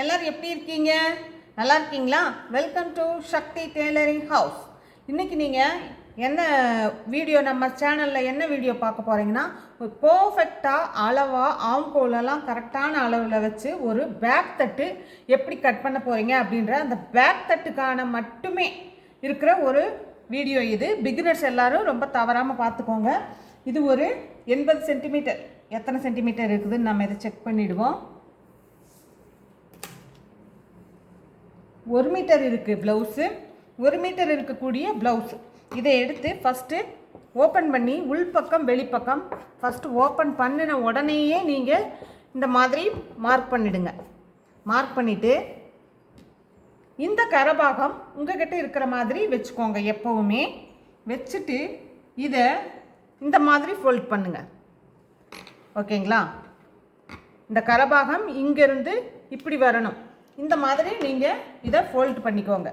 எல்லோரும் எப்படி இருக்கீங்க? நல்லா இருக்கீங்களா? Welcome to Sakthi tailoring house இன்றைக்கி நீங்கள் என்ன வீடியோ நம்ம சேனலில் என்ன வீடியோ பார்க்க போகிறீங்கன்னா ஒரு பர்ஃபெக்டாக அளவாக ஆம்கோலெல்லாம் கரெக்டான அளவில் வச்சு ஒரு பேக் தட்டு எப்படி கட் பண்ண போகிறீங்க அப்படின்ற அந்த பேக் தட்டுக்கான மட்டுமே இருக்கிற ஒரு வீடியோ இது. பிகினர்ஸ் எல்லோரும் ரொம்ப தவறாமல் பார்த்துக்கோங்க. இது ஒரு எண்பது சென்டிமீட்டர் எத்தனை சென்டிமீட்டர் இருக்குதுன்னு நம்ம இதை செக் பண்ணிவிடுவோம் ஒரு மீட்டர் இருக்குது ப்ளவுஸு ஒரு மீட்டர் இருக்கக்கூடிய ப்ளவுஸ் இதை எடுத்து ஃபஸ்ட்டு ஓப்பன் பண்ணி உள்பக்கம் வெளிப்பக்கம் ஃபஸ்ட்டு ஓப்பன் பண்ணின உடனேயே நீங்கள் இந்த மாதிரி மார்க் பண்ணிடுங்க. மார்க் பண்ணிவிட்டு இந்த கரபாகம் உங்ககிட்ட இருக்கிற மாதிரி வச்சுக்கோங்க எப்போவுமே. வச்சுட்டு இதை இந்த மாதிரி ஃபோல்ட் பண்ணுங்கள் ஓகேங்களா இந்த கரபாகம் இங்கேருந்து இப்படி வரணும். இந்த மாதிரி நீங்கள் இதை ஃபோல்ட் பண்ணிக்கோங்க.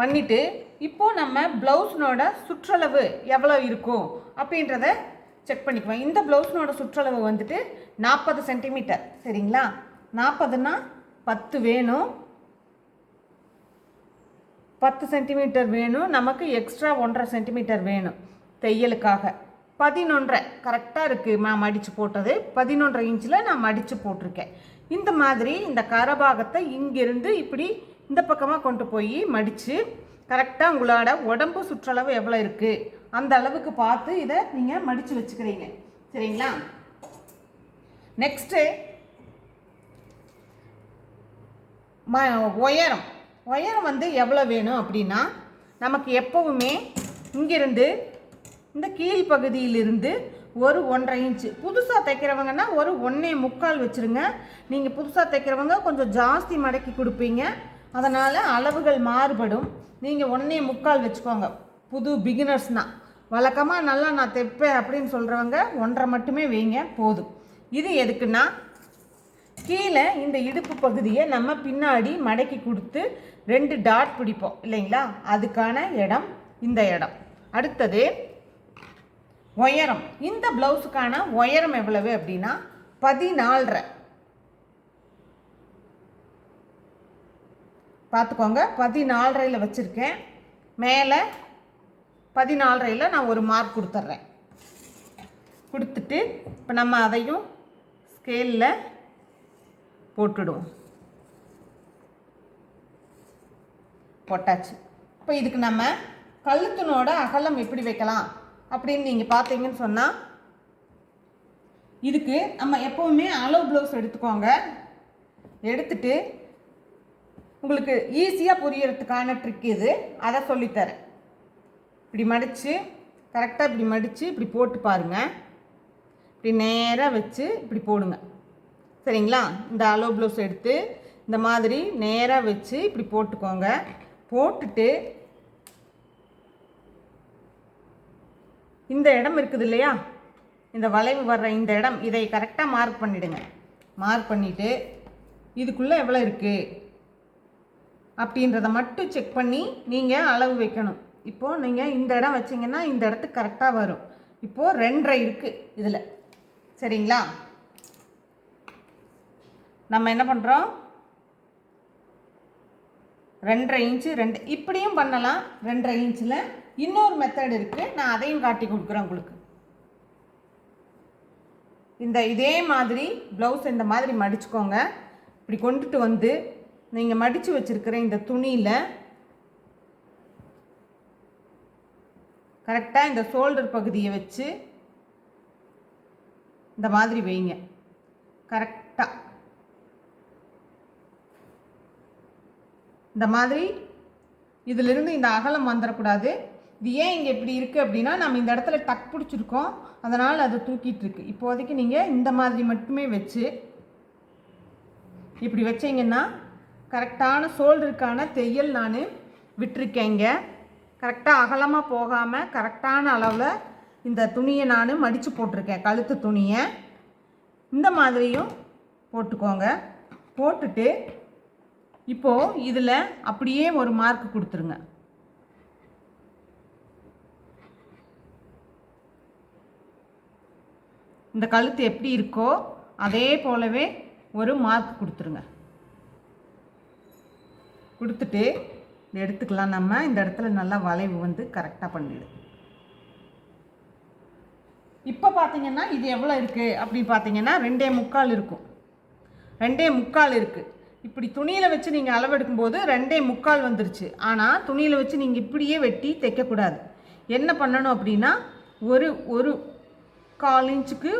பண்ணிவிட்டு இப்போ நம்ம ப்ளவுஸ்னோட சுற்றளவு எவ்வளோ இருக்கும் அப்படின்றத செக் பண்ணிக்குவோம். இந்த ப்ளவுஸ்னோட சுற்றளவு வந்துட்டு நாற்பது சென்டிமீட்டர் சரிங்களா? நாற்பதுன்னா பத்து வேணும். பத்து சென்டிமீட்டர் வேணும். நமக்கு எக்ஸ்ட்ரா ஒன்றரை சென்டிமீட்டர் வேணும் தையலுக்காக. பதினொன்றரை. கரெக்டாக இருக்குது நான் மடித்து போட்டது. பதினொன்றரை இன்ச்சில் நான் மடித்து போட்டிருக்கேன். இந்த மாதிரி இந்த கரபாகத்தை இங்கிருந்து இப்படி இந்த பக்கமாக கொண்டு போய் மடித்து கரெக்டாக உங்களோட உடம்பு சுற்றளவு எவ்வளோ இருக்குது அந்த அளவுக்கு பார்த்து இதை நீங்கள் மடித்து வச்சுக்கிறீங்க. சரிங்களா? நெக்ஸ்ட்டு ம உயரம். உயரம் வந்து எவ்வளோ வேணும் அப்படின்னா நமக்கு எப்போவுமே இங்கிருந்து இந்த கீழ் பகுதியிலிருந்து ஒரு ஒன்றரை இன்ச்சு புதுசாக தைக்கிறவங்கன்னா ஒரு ஒன்றே முக்கால் வச்சுருங்க. நீங்கள் புதுசாக தைக்கிறவங்க கொஞ்சம் ஜாஸ்தி மடக்கி கொடுப்பீங்க. அதனால் அளவுகள் மாறுபடும். நீங்கள் ஒன்றே முக்கால் வச்சுக்கோங்க. புது பிகினர்ஸ்னால் வழக்கமாக நல்லா நான் தைப்பேன் அப்படின்னு சொல்கிறவங்க ஒன்றரை மட்டுமே வைங்க போதும். இது எதுக்குன்னா கீழே இந்த இடுப்பு பகுதியை நம்ம பின்னாடி மடக்கி கொடுத்து ரெண்டு டாட் பிடிப்போம் இல்லைங்களா? அதுக்கான இடம் இந்த இடம். அடுத்தது உயரம். இந்த ப்ளவுஸுக்கான உயரம் எவ்வளவு அப்படின்னா பதினாலரை. பார்த்துக்கோங்க பதினாலரையில் வச்சுருக்கேன். மேலே பதினாலரையில் நான் ஒரு மார்க் கொடுத்துட்றேன் கொடுத்துட்டு இப்போ நம்ம அதையும் ஸ்கேலில் போட்டுடுவோம். போட்டாச்சு. இப்போ இதுக்கு நம்ம கழுத்துனோட அகலம் எப்படி வைக்கலாம்? அப்படின்னு நீங்கள் பார்த்தீங்கன்னு சொன்னால் இதுக்கு நம்ம எப்போவுமே அளவு ப்ளவுஸ் எடுத்துக்கோங்க. எடுத்துட்டு உங்களுக்கு ஈஸியாக புரியறதுக்கான ட்ரிக் இது. அதை சொல்லித்தரேன். இப்படி மடித்து கரெக்டாக இப்படி மடித்து இப்படி போட்டு பாருங்கள் இப்படி நேராக வச்சு இப்படி போடுங்க. சரிங்களா? இந்த அளவு ப்ளவுஸ் எடுத்து இந்த மாதிரி நேராக வச்சு இப்படி போட்டுக்கோங்க. போட்டுட்டு இந்த இடம் இருக்குது இல்லையா இந்த வளைவு வர்ற இந்த இடம் இதை கரெக்டாக மார்க் பண்ணிவிடுங்க மார்க் பண்ணிவிட்டு இதுக்குள்ளே எவ்வளோ இருக்குது அப்படின்றத மட்டும் செக் பண்ணி நீங்கள் அளவு வைக்கணும். இப்போது நீங்கள் இந்த இடம் வச்சிங்கன்னா இந்த இடத்துக்கு கரெக்டாக வரும். இப்போது ரெண்டரை இருக்குது இதில். சரிங்களா? நம்ம என்ன பண்ணுறோம் ரெண்டரை இன்ச்சு ரெண்டு இப்படியும் பண்ணலாம். ரெண்டரை இன்ச்சில் இன்னொரு மெத்தட் இருக்குது நான் அதையும் காட்டி கொடுக்குறேன் உங்களுக்கு. இந்த இதே மாதிரி ப்ளவுஸ் இந்த மாதிரி மடிச்சுக்கோங்க. இப்படி கொண்டுட்டு வந்து நீங்கள் மடித்து வச்சுருக்கிற இந்த துணியில் கரெக்டாக இந்த ஷோல்டர் பகுதியை வச்சு இந்த மாதிரி வைங்க. கரெக்டாக இந்த மாதிரி இதிலிருந்து இந்த அகலம் வந்துடக்கூடாது இது ஏன் இங்கே இப்படி இருக்குது அப்படின்னா நம்ம இந்த இடத்துல டக் பிடிச்சிருக்கோம். அதனால் அது தூக்கிட்டு இருக்கு. இப்போதைக்கு நீங்கள் இந்த மாதிரி மட்டுமே வச்சு இப்படி வச்சீங்கன்னா கரெக்டான ஷோல்டருக்கான தையல் நான் விட்டுருக்கேங்க கரெக்டாக அகலமாக போகாமல் கரெக்டான அளவில் இந்த துணியை நான் மடித்து போட்டிருக்கேன். கழுத்து துணியை. இந்த மாதிரியும் போட்டுக்கோங்க. போட்டுட்டு இப்போது இதில் அப்படியே ஒரு மார்க் கொடுத்துருங்க. இந்த கழுத்து எப்படி இருக்கோ அதே போலவே ஒரு மார்க் கொடுத்துருங்க. கொடுத்துட்டு இதை எடுத்துக்கலாம் நம்ம. இந்த இடத்துல நல்லா வளைவு வந்து கரெக்டாக பண்ணிடு. இப்போ பார்த்தீங்கன்னா இது எவ்வளோ இருக்குது அப்படி பார்த்தீங்கன்னா ரெண்டே முக்கால் இருக்கும். ரெண்டே முக்கால் இருக்குது இப்படி துணியில் வச்சு நீங்கள் அளவெடுக்கும்போது ரெண்டே முக்கால் வந்துருச்சு. ஆனால் துணியில் வச்சு நீங்கள் இப்படியே வெட்டி தைக்கக்கூடாது. என்ன பண்ணணும் அப்படின்னா ஒரு ஒரு கால் இன்ச்சுக்கு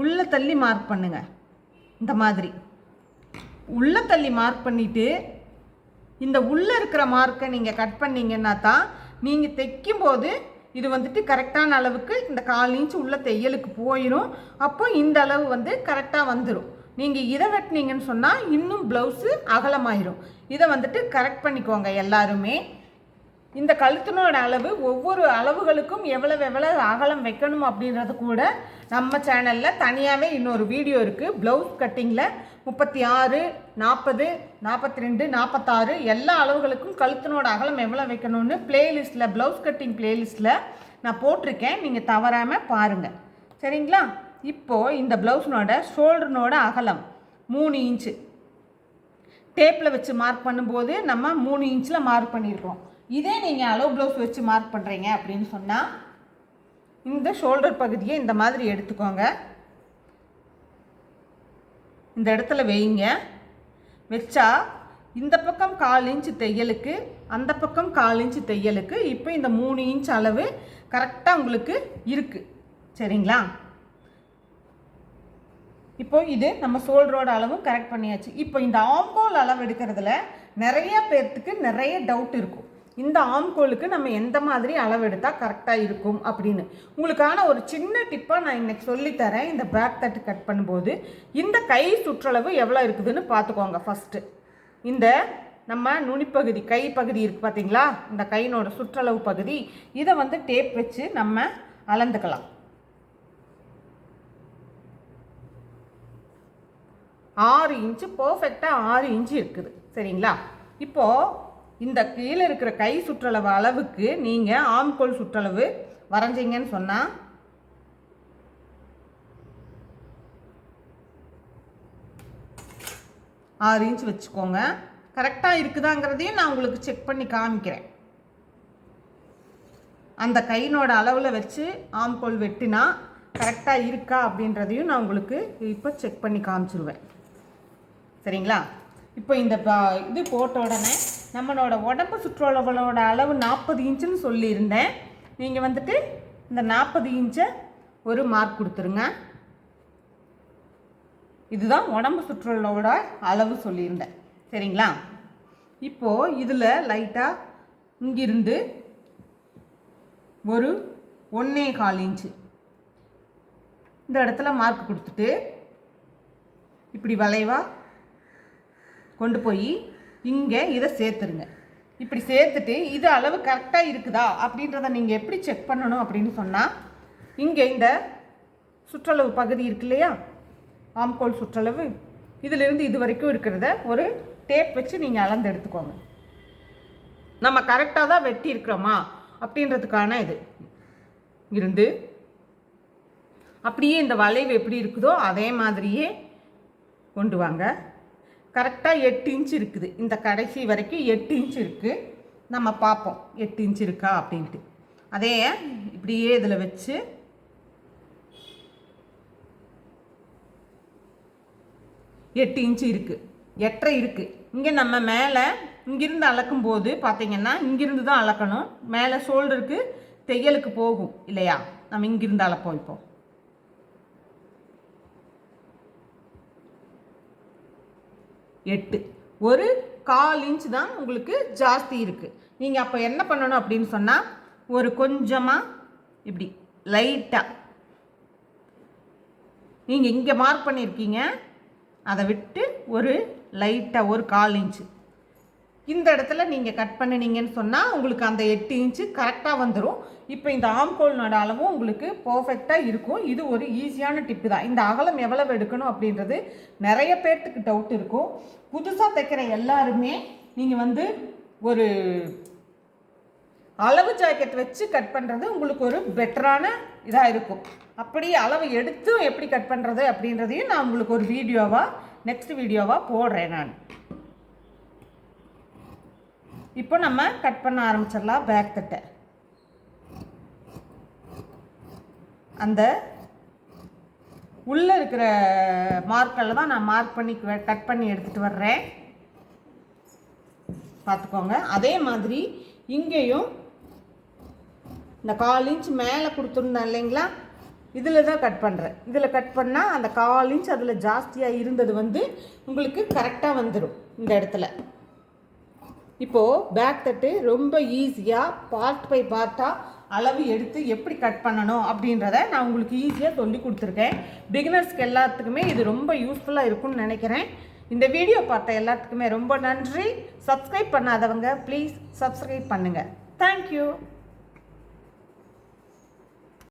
உள்ளே தள்ளி மார்க் பண்ணுங்கள் இந்த மாதிரி. உள்ளே தள்ளி மார்க் பண்ணிவிட்டு இந்த உள்ளே இருக்கிற மார்க்கை நீங்கள் கட் பண்ணிங்கன்னா தான் நீங்கள் தைக்கும்போது இது வந்துட்டு கரெக்டான அளவுக்கு இந்த கால் இன்ச் உள்ள தையலுக்கு போயிடும் அப்போ இந்த அளவு வந்து கரெக்டாக வந்துடும் நீங்கள் இதை வெட்டினீங்கன்னு சொன்னால் இன்னும் ப்ளவுஸு அகலமாயிரும். இதை வந்துட்டு கரெக்ட் பண்ணிக்கோங்க எல்லாருமே. இந்த கழுத்தினோட அளவு ஒவ்வொரு அளவுகளுக்கும் எவ்வளவு எவ்வளவு அகலம் வைக்கணும் அப்படின்றது கூட நம்ம சேனலில் தனியாகவே இன்னொரு வீடியோ இருக்குது ப்ளவுஸ் கட்டிங்கில் முப்பத்தி ஆறு நாற்பது நாற்பத்தி ரெண்டு நாற்பத்தாறு எல்லா அளவுகளுக்கும் கழுத்தினோட அகலம் எவ்வளோ வைக்கணும்னு பிளேலிஸ்ட்டில் ப்ளவுஸ் கட்டிங் பிளேலிஸ்ட்டில் நான் போட்டிருக்கேன். நீங்கள் தவறாமல் பாருங்கள் சரிங்களா? இப்போது இந்த ப்ளவுஸ்னோட ஷோல்டர்னோட அகலம் மூணு இன்ச்சு டேப்பில் வச்சு மார்க் பண்ணும்போது நம்ம மூணு இன்ச்சில் மார்க் பண்ணியிருக்கோம். இதே நீங்கள் அளவு ப்ளவுஸ் வச்சு மார்க் பண்ணுறீங்க அப்படின்னு சொன்னால் இந்த ஷோல்டர் பகுதியை இந்த மாதிரி எடுத்துக்கோங்க. இந்த இடத்துல வைங்க. வச்சா இந்த பக்கம் கால் இன்ச்சு தையலுக்கு அந்த பக்கம் கால் இன்ச்சு தையலுக்கு இப்போ இந்த மூணு இன்ச் அளவு கரெக்டாக உங்களுக்கு இருக்குது சரிங்களா? இப்போ இது நம்ம ஷோல்டரோட அளவும் கரெக்ட் பண்ணியாச்சு. இப்போ இந்த ஆம்போல் அளவு எடுக்கிறதுல நிறைய பேர்த்துக்கு நிறைய டவுட் இருக்கும். இந்த ஆம்கோலுக்கு நம்ம எந்த மாதிரி அளவெடுத்தால் கரெக்டாக இருக்கும் அப்படின்னு. உங்களுக்கான ஒரு சின்ன டிப்பாக நான் இன்றைக்கி சொல்லித்தரேன் இந்த பேக் தட்டு கட் பண்ணும்போது இந்த கை சுற்றளவு எவ்வளோ இருக்குதுன்னு பார்த்துக்கோங்க ஃபஸ்ட்டு இந்த நம்ம நுனிப்பகுதி கை பகுதி இருக்குது பார்த்தீங்களா இந்த கையினோட சுற்றளவு பகுதி. இதை வந்து டேப் வச்சு நம்ம அளந்துக்கலாம். ஆறு இன்ச்சு பர்ஃபெக்டாக ஆறு இன்ச்சு இருக்குது. சரிங்களா? இப்போது இந்த கீழே இருக்கிற கை சுற்றளவு அளவுக்கு நீங்கள் ஆம்கோல் சுற்றளவு வரைஞ்சிங்கன்னு சொன்னால் ஆறு இன்ச் வச்சுக்கோங்க. கரெக்டாக இருக்குதாங்கிறதையும் நான் உங்களுக்கு செக் பண்ணி காமிக்கிறேன். அந்த கையினோட அளவில் வச்சு ஆம்கோல் வெட்டினா கரெக்டாக இருக்கா அப்படின்றதையும் நான் உங்களுக்கு இப்போ செக் பண்ணி காமிச்சிருவேன். சரிங்களா? இப்போ இந்த இது போட்ட உடனே நம்மளோட உடம்பு சுற்றளவுகளோட அளவு நாற்பது இன்ச்சுன்னு சொல்லியிருந்தேன். நீங்கள் வந்துட்டு இந்த நாற்பது இன்ச்சை ஒரு மார்க் கொடுத்துருங்க. இதுதான் உடம்பு சுற்றளவோட அளவு சொல்லியிருந்தேன். சரிங்களா? இப்போது இதில் லைட்டாக இங்கிருந்து ஒரு ஒன்றே கால் இன்ச்சு. இந்த இடத்துல மார்க் கொடுத்துட்டு இப்படி வளைவாக கொண்டு போய் இங்கே இதை சேர்த்துருங்க. இப்படி சேர்த்துட்டு இது அளவு கரெக்டாக இருக்குதா? அப்படின்றத நீங்கள் எப்படி செக் பண்ணணும் அப்படின்னு சொன்னால் இங்கே இந்த சுற்றளவு பகுதி இருக்கு இல்லையா? ஆம்கோல் சுற்றளவு. இதிலிருந்து இது வரைக்கும் இருக்கிறத ஒரு டேப் வச்சு நீங்கள் அளந்து எடுத்துக்கோங்க. நம்ம கரெக்டாக தான் வெட்டி இருக்கிறோமா? அப்படின்றதுக்கான இது. இருந்து அப்படியே இந்த வளைவு எப்படி இருக்குதோ அதே மாதிரியே கொண்டு வாங்க. கரெக்டாக எட்டு இன்ச் இருக்குது. இந்த கடைசி வரைக்கும் எட்டு இன்ச் இருக்குது நம்ம பார்ப்போம். எட்டு இன்ச் இருக்கா அப்படின்ட்டு. அதே இப்படியே இதில் வச்சு எட்டு இன்ச்சு இருக்குது எட்டரை இருக்குது இங்கே நம்ம மேலே இங்கிருந்து அளக்கும்போது பார்த்தீங்கன்னா இங்கிருந்து தான் அளக்கணும். மேலே ஷோல்டருக்கு தையலுக்கு போகும். இல்லையா? நம்ம இங்கிருந்து அளப்போம் இப்போ. எட்டு. ஒரு கால் இன்ச் தான் உங்களுக்கு ஜாஸ்தி இருக்குது நீங்கள் அப்போ என்ன பண்ணணும் அப்படின்னு சொன்னால் ஒரு கொஞ்சமாக இப்படி லைட்டாக நீங்கள் இங்கே மார்க் பண்ணியிருக்கீங்க அதை விட்டு ஒரு லைட்டாக ஒரு கால் இன்ச்சு இந்த இடத்துல நீங்கள் கட் பண்ணினீங்கன்னு சொன்னால் உங்களுக்கு அந்த எட்டு இன்ச்சு கரெக்டாக வந்துடும் இப்போ இந்த ஆம்கோல்னோட அளவும் உங்களுக்கு பர்ஃபெக்டாக இருக்கும். இது ஒரு ஈஸியான டிப்பு தான். இந்த அகலம் எவ்வளவு எடுக்கணும் அப்படின்றது நிறைய பேர்த்துக்கு டவுட் இருக்கும். புதுசாக தைக்கிற எல்லாருமே நீங்கள் வந்து ஒரு அளவு ஜாக்கெட் வச்சு கட் பண்ணுறது உங்களுக்கு ஒரு பெட்டரான இதாக இருக்கும். அப்படி அளவு எடுத்தும் எப்படி கட் பண்ணுறது அப்படின்றதையும் நான் உங்களுக்கு ஒரு வீடியோவாக நெக்ஸ்ட் வீடியோவாக போடுறேன் நான். இப்போ நம்ம கட் பண்ண ஆரம்பிச்சிடலாம் பேக் தட்டை அந்த உள்ளே இருக்கிற மார்க்கில் தான் நான் மார்க் பண்ணி கட் பண்ணி எடுத்துகிட்டு வர்றேன். பார்த்துக்கோங்க. அதே மாதிரி இங்கேயும் இந்த கால் இன்ச் மேலே கொடுத்துருந்தேன் இல்லைங்களா? இதில் தான் கட் பண்ணுறேன் இதில் கட் பண்ணால் அந்த கால் இன்ச் அதில் ஜாஸ்தியாக இருந்தது வந்து உங்களுக்கு கரெக்டாக வந்துடும் இந்த இடத்துல. இப்போது பேக் தட்டு ரொம்ப ஈஸியாக பார்ட் பை பார்ட்டாக அளவு எடுத்து எப்படி கட் பண்ணணும் அப்படின்றத நான் உங்களுக்கு ஈஸியாக சொல்லி கொடுத்துருக்கேன். பிகினர்ஸ்க்கு எல்லாத்துக்குமே இது ரொம்ப யூஸ்ஃபுல்லாக இருக்கும்னு நினைக்கிறேன். இந்த வீடியோ பார்த்த எல்லாத்துக்குமே ரொம்ப நன்றி. சப்ஸ்கிரைப் பண்ணாதவங்க ப்ளீஸ் சப்ஸ்கிரைப் பண்ணுங்கள் தேங்க்யூ